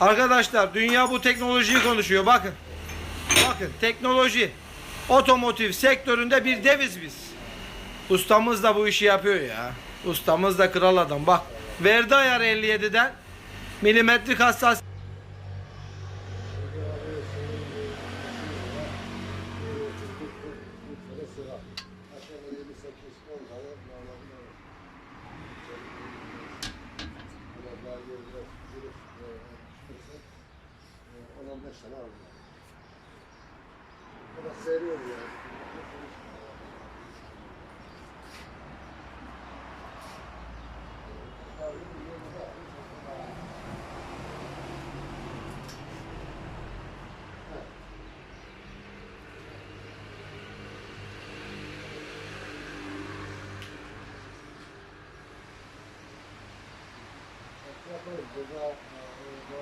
Arkadaşlar dünya bu teknolojiyi konuşuyor. Bakın. Bakın teknoloji. Otomotiv sektöründe bir deviz biz. Ustamız da bu işi yapıyor ya. Ustamız da kral adam. Bak verdi ayar 57'den milimetrik hassas 飲みまし、この清やっぱり